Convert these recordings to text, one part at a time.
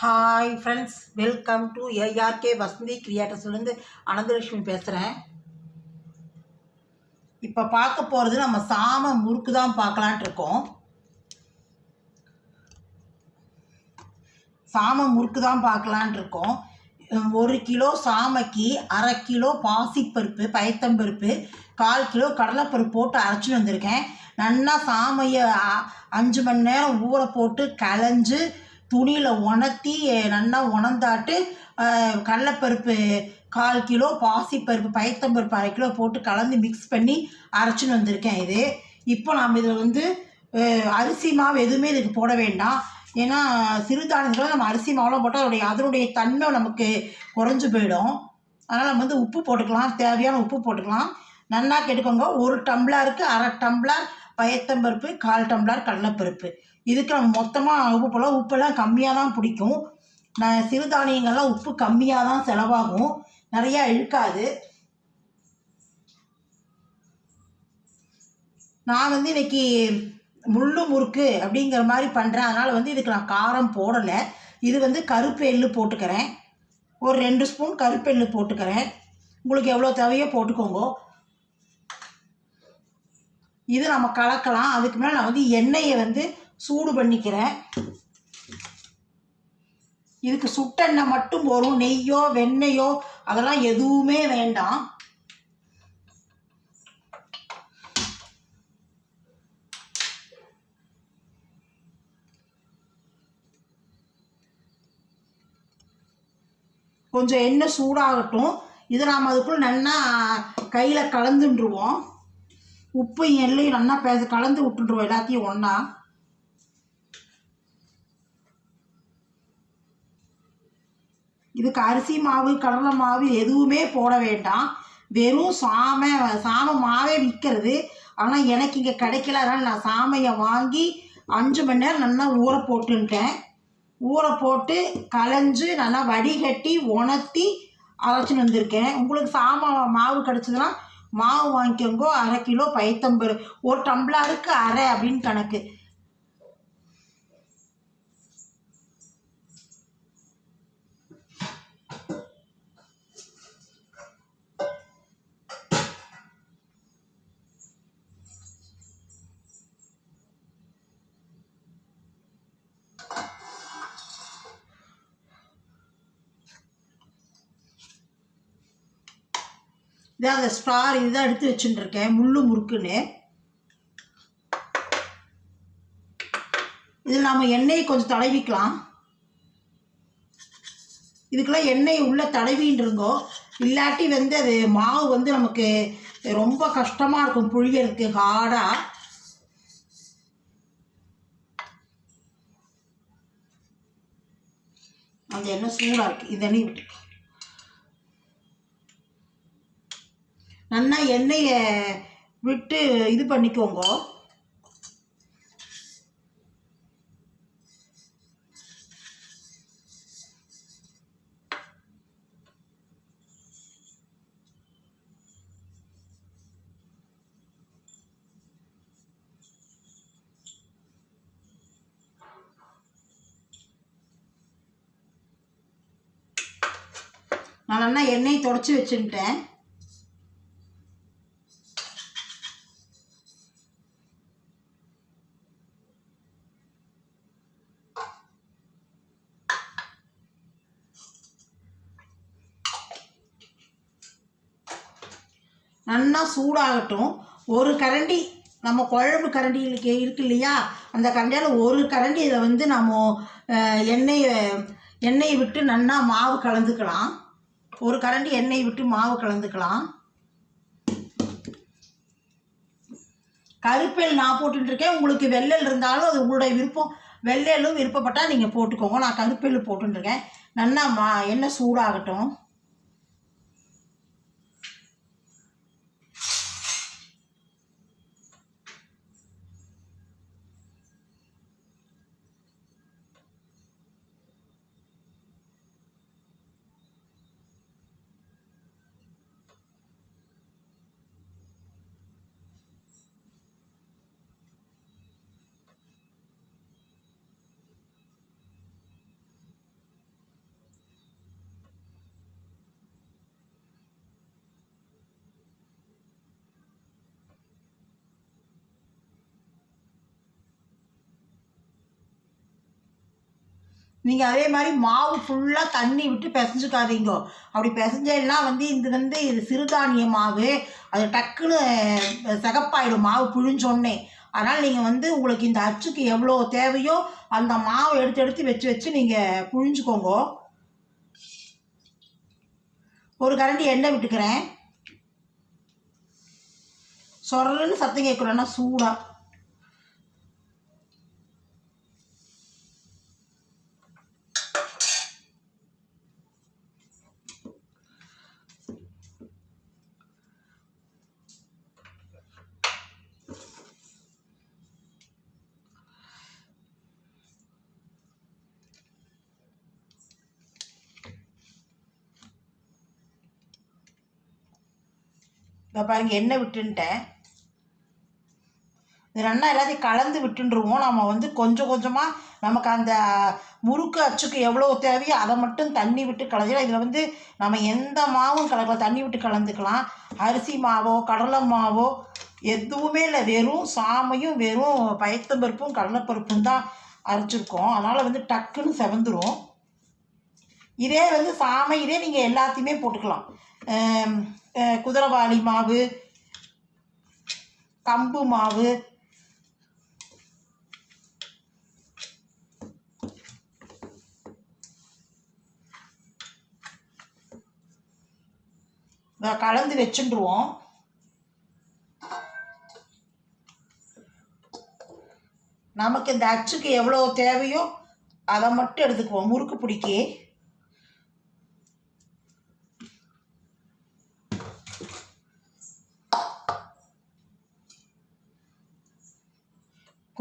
Hi friends welcome to ARK Vasanthi கிரியேட்டர்ஸ்லேருந்து Ananthalakshmi பேசுகிறேன் இப்போ பார்க்க போகிறது நம்ம சாம முறுக்கு தான் பார்க்கலான்ட்டு இருக்கோம். சாம முறுக்கு தான் பார்க்கலான்ட்டு இருக்கோம். ஒரு கிலோ சாமைக்கு அரை கிலோ பாசிப்பருப்பு பயத்தம்பருப்பு கால் கிலோ கடலைப்பருப்பு போட்டு அரைச்சிட்டு வந்திருக்கேன். நல்லா சாமையை அஞ்சு மணி நேரம் ஊற போட்டு களைஞ்சு துணியில் உணர்த்தி நல்லா உணர்ந்தாட்டு கடலைப்பருப்பு கால் கிலோ பாசிப்பருப்பு பயத்தம்பருப்பு அரை கிலோ போட்டு கலந்து மிக்ஸ் பண்ணி அரைச்சின்னு வந்திருக்கேன் இது. இப்போ நாம் இதில் வந்து அரிசி மாவு எதுவுமே இதுக்கு போட வேண்டாம். ஏன்னா சிறுதானியத்தில் நம்ம அரிசி மாவுலாம் போட்டால் அதோடைய அதனுடைய தன்மை நமக்கு குறைஞ்சு போயிடும். அதனால் நம்ம வந்து உப்பு போட்டுக்கலாம். தேவையான உப்பு போட்டுக்கலாம். நல்லா கேட்டுக்கோங்க. ஒரு டம்ளருக்கு அரை டம்ளர் பயத்தம்பருப்பு கால் டம்ளர் கடலைப்பருப்பு. இதுக்கு நம்ம மொத்தமாக உப்பு போல் உப்பெல்லாம் கம்மியாக தான் பிடிக்கும் நான் சிறுதானியங்கள்லாம் உப்பு கம்மியாக தான் செலவாகும். நிறையா இழுக்காது. நான் வந்து இன்னைக்கு முள்ளு முறுக்கு அப்படிங்கிற மாதிரி பண்ணுறேன் அதனால் வந்து இதுக்கு நான் காரம் போடலை. இது வந்து கருப்பு எள்ளு போட்டுக்கிறேன். ஒரு ரெண்டு ஸ்பூன் கருப்பு எள்ளு போட்டுக்கிறேன். உங்களுக்கு எவ்வளோ தேவையோ போட்டுக்கோங்க. இது நம்ம கலக்கலாம். அதுக்கு மேலே நான் வந்து எண்ணெயை வந்து சூடு பண்ணிக்கிறேன். இதுக்கு சுட்டெண்ணெய் மட்டும் போதும் நெய்யோ வெண்ணெயோ அதெல்லாம் எதுவுமே வேண்டாம். கொஞ்சம் எண்ணெய் சூடாகட்டும். இதை நாம் அதுக்குள்ள நல்லா கையில் கலந்துட்டுருவோம் உப்பு எல்லையும் நல்லா பேச கலந்து விட்டுருவோம் எல்லாத்தையும் ஒன்றா இதுக்கு அரிசி மாவு கடலை மாவு எதுவுமே போட வேண்டாம். வெறும் சாமை சாம மாவே விற்கிறது ஆனால் எனக்கு இங்கே கிடைக்கல. அதனால் நான் சாமையை வாங்கி அஞ்சு மணி நேரம் நல்லா ஊற போட்டுன்ட்டேன் ஊற போட்டு களைஞ்சு நல்லா வடிகட்டி உணர்த்தி அரைச்சின்னு வந்திருக்கேன். உங்களுக்கு சாமா மாவு கிடச்சதுன்னா மாவு வாங்கிக்கோங்கோ. அரை கிலோ பயத்தம்பரு. ஒரு டம்ளருக்கு அரை அப்படின்னு கணக்கு. இதான் அந்த ஸ்டார் இதுதான் எடுத்து வச்சுட்டு இருக்கேன் முள்ளு முறுக்குன்னு. இதில் நாம் எண்ணெயை கொஞ்சம் தடவிக்கலாம். இதுக்கெல்லாம் எண்ணெய் உள்ளே தடவின்ருங்கோ இல்லாட்டி வந்து அது மாவு வந்து நமக்கு ரொம்ப கஷ்டமாக இருக்கும் புழியலுக்கு ஹார்டாக அந்த எண்ணெய் சூடாக இருக்குது இந்த எண்ணெய் விட்டு நல்லா எண்ணெயை விட்டு இது பண்ணிக்கோங்க. நான் நல்லா எண்ணெய் தொடச்சி வச்சுட்டேன் நல்லா சூடாகட்டும். ஒரு கரண்டி நம்ம குழம்பு கரண்டிகளுக்கு இருக்கு இல்லையா? அந்த கரண்டியால் ஒரு கரண்டி இதை வந்து நம்ம எண்ணெயை எண்ணெயை விட்டு நல்லா மாவு கலந்துக்கலாம். ஒரு கரண்டி எண்ணெய் விட்டு மாவு கலந்துக்கலாம். கருப்பேல் நான் போட்டுருக்கேன் உங்களுக்கு வெள்ளல் இருந்தாலும் அது உங்களுடைய விருப்பம். வெள்ளையலும் விருப்பப்பட்டால் நீங்கள் போட்டுக்கோங்க. நான் கருப்பேல் போட்டுருக்கேன் நல்லா மா எண்ணெய் சூடாகட்டும். நீங்கள் அதே மாதிரி மாவு ஃபுல்லாக தண்ணி விட்டு பிசைஞ்சுக்காதீங்க. அப்படி பிசைஞ்சேன்னா வந்து இது வந்து இது சிறுதானிய மாவு அது டக்குன்னு சிகப்பாயிடும். மாவு புழிஞ்சோன்னே. அதனால் நீங்கள் வந்து உங்களுக்கு இந்த அச்சுக்கு எவ்வளோ தேவையோ அந்த மாவை எடுத்து எடுத்து வச்சு வச்சு நீங்கள் புழிஞ்சுக்கோங்க. ஒரு கரண்டி எண்ணெய் விட்டுக்கிறேன். சொரலுன்னு சத்தம் கேட்குறோன்னா சூடாக இப்போ பாருங்க எண்ணெய் விட்டுன்ட்டேன். இது ரெண்டா எல்லாத்தையும் கலந்து விட்டுருவோம் நம்ம வந்து கொஞ்சம் கொஞ்சமாக நமக்கு அந்த முறுக்கு அச்சுக்கு எவ்வளோ தேவையோ அதை மட்டும் தண்ணி விட்டு கலந்துக்கலாம். இதில் வந்து நம்ம எந்த மாவும் கலக்கலாம் தண்ணி விட்டு கலந்துக்கலாம். அரிசி மாவோ கடலை மாவோ எதுவுமே இல்லை. வெறும் சாமையும் வெறும் பயத்தம்பருப்பும் கடலைப்பருப்பும் தான் அரைச்சிருக்கோம். அதனால் வந்து டக்குன்னு செவந்துடும் இதே வந்து சாமை இதே நீங்கள் எல்லாத்தையுமே போட்டுக்கலாம். குதிரைவாளி மாவு கம்பு மாவு கலந்து வச்சுட்டுருவோம். நமக்கு இந்த அச்சுக்கு எவ்வளோ தேவையோ அதை மட்டும் எடுத்துக்குவோம் முறுக்கு பிடிக்கி.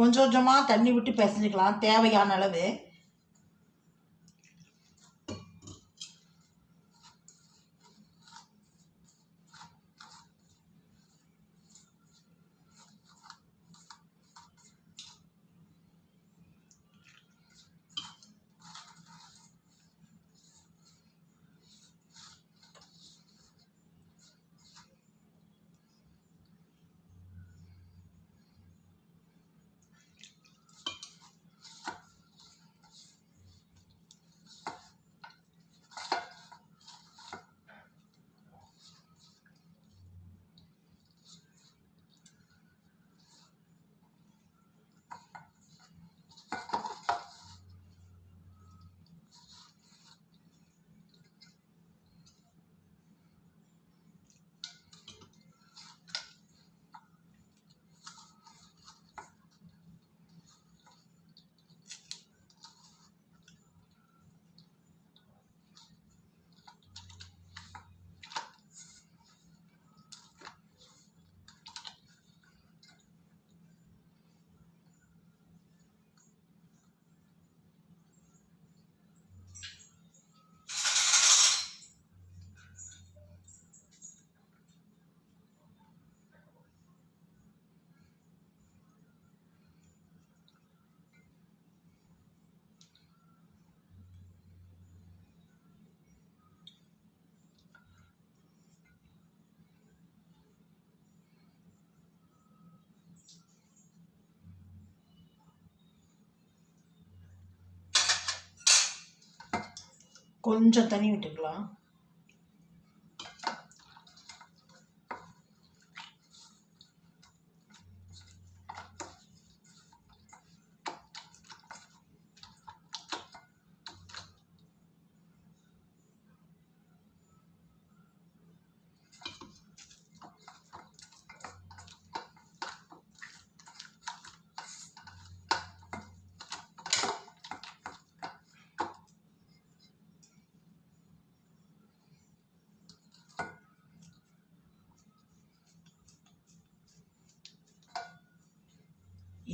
கொஞ்சம் கொஞ்சமாக தண்ணி விட்டு பிசைஞ்சிக்கலாம் தேவையான அளவு. கொஞ்சம் தண்ணி விட்டுக்கலாம்.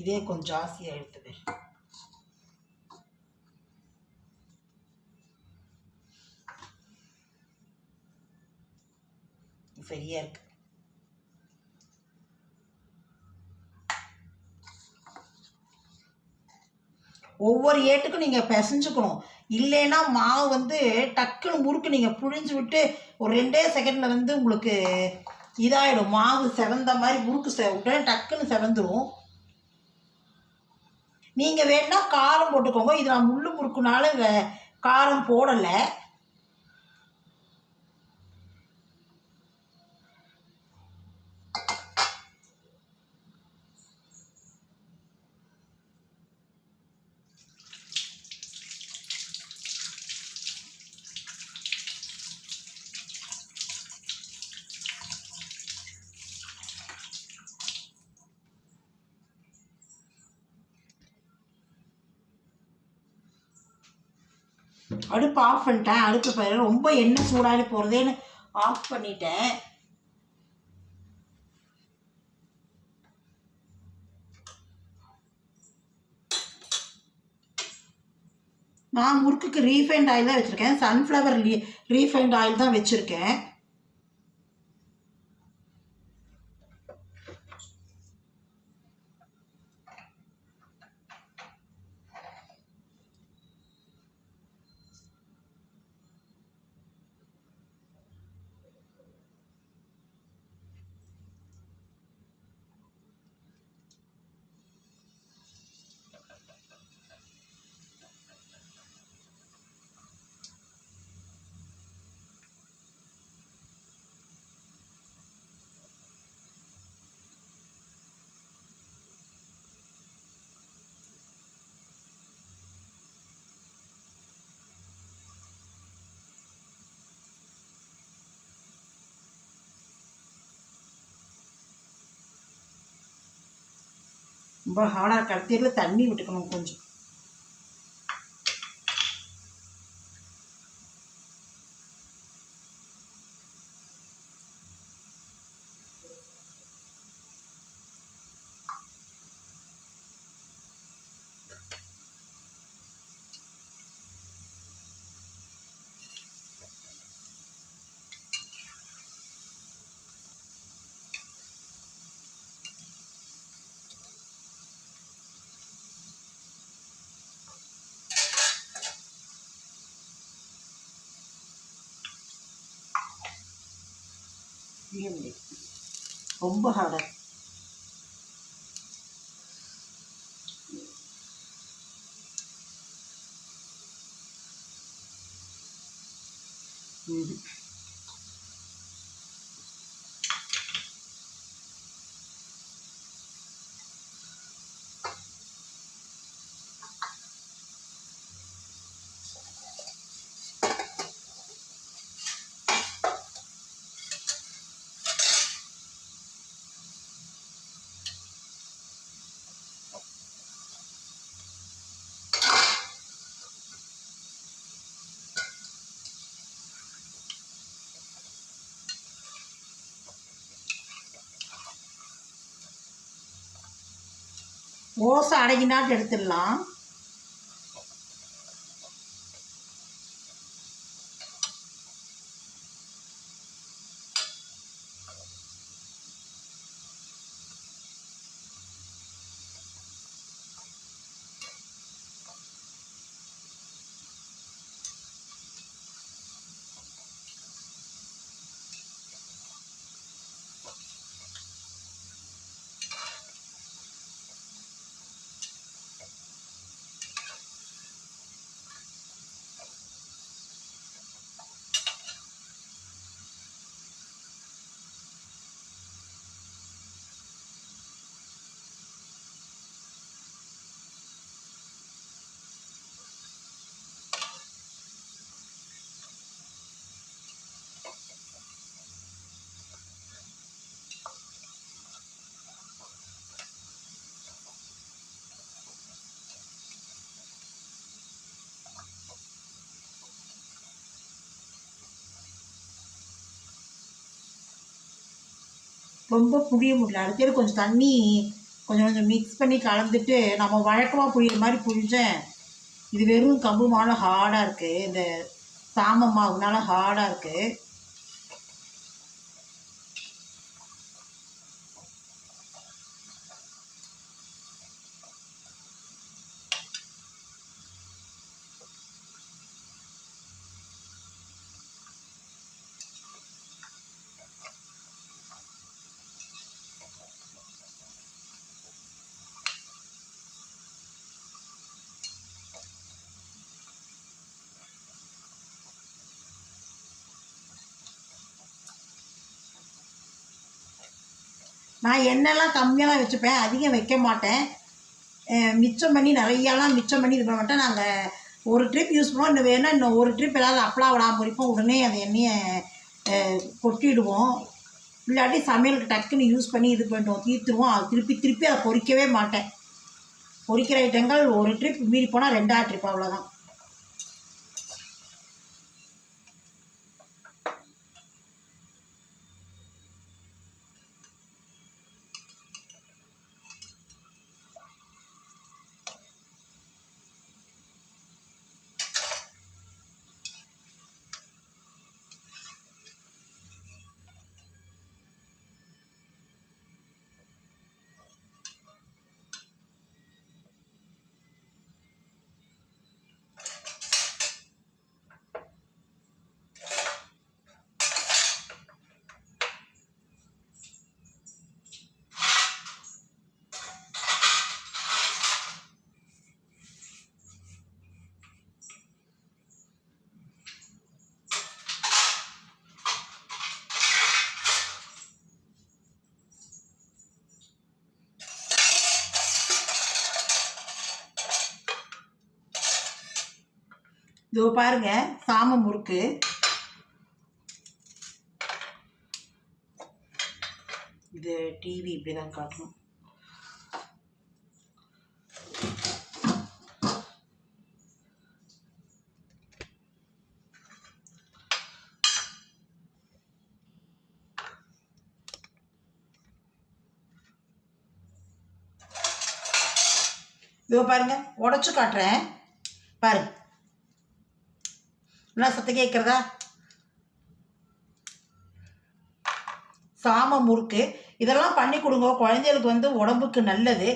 இதே கொஞ்சம் ஜாஸ்தியாக எடுத்துது சரியா இருக்கு. ஒவ்வொரு ஏட்டுக்கும் நீங்கள் பிசைஞ்சுக்கணும். இல்லைன்னா மாவு வந்து டக்குன்னு முறுக்கு நீங்கள் புழிஞ்சு விட்டு ஒரு ரெண்டே செகண்டில் வந்து உங்களுக்கு இதாயிடும். மாவு செவந்த மாதிரி முறுக்கு செ உடனே டக்குன்னு செவந்துடும் நீங்கள் வேணால் காரம் போட்டுக்கோங்க. இது நான் முள்ளு முறுக்குனால வே- காரம் போடலை. அடுப்பு ஆஃப் பண்ணிட்டேன். அடுப்பு பயிர் ரொம்ப எண்ணெய் சூடாகி போகிறதேன்னு ஆஃப் பண்ணிட்டேன். நான் முறுக்குக்கு ரீஃபைண்ட் ஆயில் தான் வச்சுருக்கேன். சன்ஃப்ளவர் ரீஃபைண்ட் ஆயில் தான் வச்சுருக்கேன். ரொம்ப ஹார்டாக கடைசியில் தண்ணி விட்டுக்கணும் கொஞ்சம். செய்ய முடியும் ரொம்ப ஹார்டாக ம் ஓசை அடங்கினாட்டு எடுத்துடலாம். ரொம்ப புழிய முடியல. அடுத்தது கொஞ்சம் தண்ணி கொஞ்சம் கொஞ்சம் மிக்ஸ் பண்ணி கலந்துட்டு நம்ம வழக்கமாக புழியிற மாதிரி புழிஞ்சேன். இது வெறும் கம்பு மாவு ஹார்டாக இருக்குது இந்த சாம மாவுனால ஹார்டாக இருக்குது நான் எண்ணெய்லாம் கம்மியாக தான் வச்சுப்பேன் அதிகம் வைக்க மாட்டேன். மிச்சம் பண்ணி நிறையாலாம் மிச்சம் பண்ணி இது பண்ண மாட்டேன். நாங்கள் ஒரு ட்ரிப் யூஸ் பண்ணுவோம். இன்னும் வேணால் இன்னும் ஒரு ட்ரிப் ஏதாவது அப்பளா விடாமல் பொரிப்போம் உடனே அந்த எண்ணெயை கொட்டிடுவோம். இல்லாட்டி சமையலுக்கு டக்குன்னு யூஸ் பண்ணி இது பண்ணிடுவோம். தீர்த்துருவோம் அது திருப்பி திருப்பி அதை பொறிக்கவே மாட்டேன். பொறிக்கிற ஐட்டங்கள் ஒரு ட்ரிப் மீறி போனால் ரெண்டாவது ட்ரிப் அவ்வளோதான் இதோ பாருங்க சாம முறுக்கு. இது டிவி இப்படி தான் காட்டணும் இதோ பாருங்க உடச்சு காட்டுறேன். பாருங்க. என்ன சத்தம் கேட்குறதா சாம முறுக்கு. இதெல்லாம் பண்ணி கொடுங்க. குழந்தைகளுக்கு வந்து உடம்புக்கு நல்லது.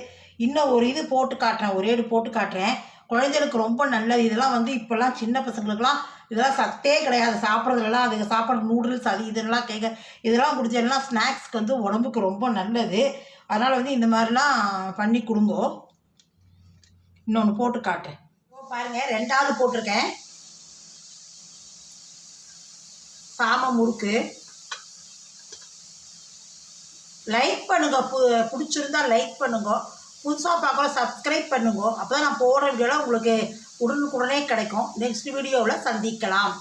இன்னும் ஒரு இது போட்டு காட்டுறேன். ஒரே இது போட்டு காட்டுறேன். குழந்தைகளுக்கு ரொம்ப நல்லது. இதெல்லாம் வந்து இப்போல்லாம் சின்ன பசங்களுக்குலாம் இதெல்லாம் சத்தே கிடையாது. சாப்பிட்றதுலாம் அதுங்க சாப்பிட்ற நூடுல்ஸ் அது இதெல்லாம் கேட்க இதெல்லாம் குடிச்சதெல்லாம் ஸ்நாக்ஸ்க்கு வந்து உடம்புக்கு ரொம்ப நல்லது. அதனால் வந்து இந்த மாதிரிலாம் பண்ணி கொடுங்கோ. இன்னொன்று போட்டு காட்டுறேன். பாருங்கள் ரெண்டாவது போட்டிருக்கேன். சாம முறுக்கு. லைக் பண்ணுங்க. பு பிடிச்சிருந்தா லைக் பண்ணுங்க. புதுசாக பார்க்கல சப்ஸ்கிரைப் பண்ணுங்க. அப்போ தான் நான் போடுற வீடியோவில் உங்களுக்கு உடனுக்குடனே கிடைக்கும். நெக்ஸ்ட் வீடியோவில் சந்திக்கலாம்.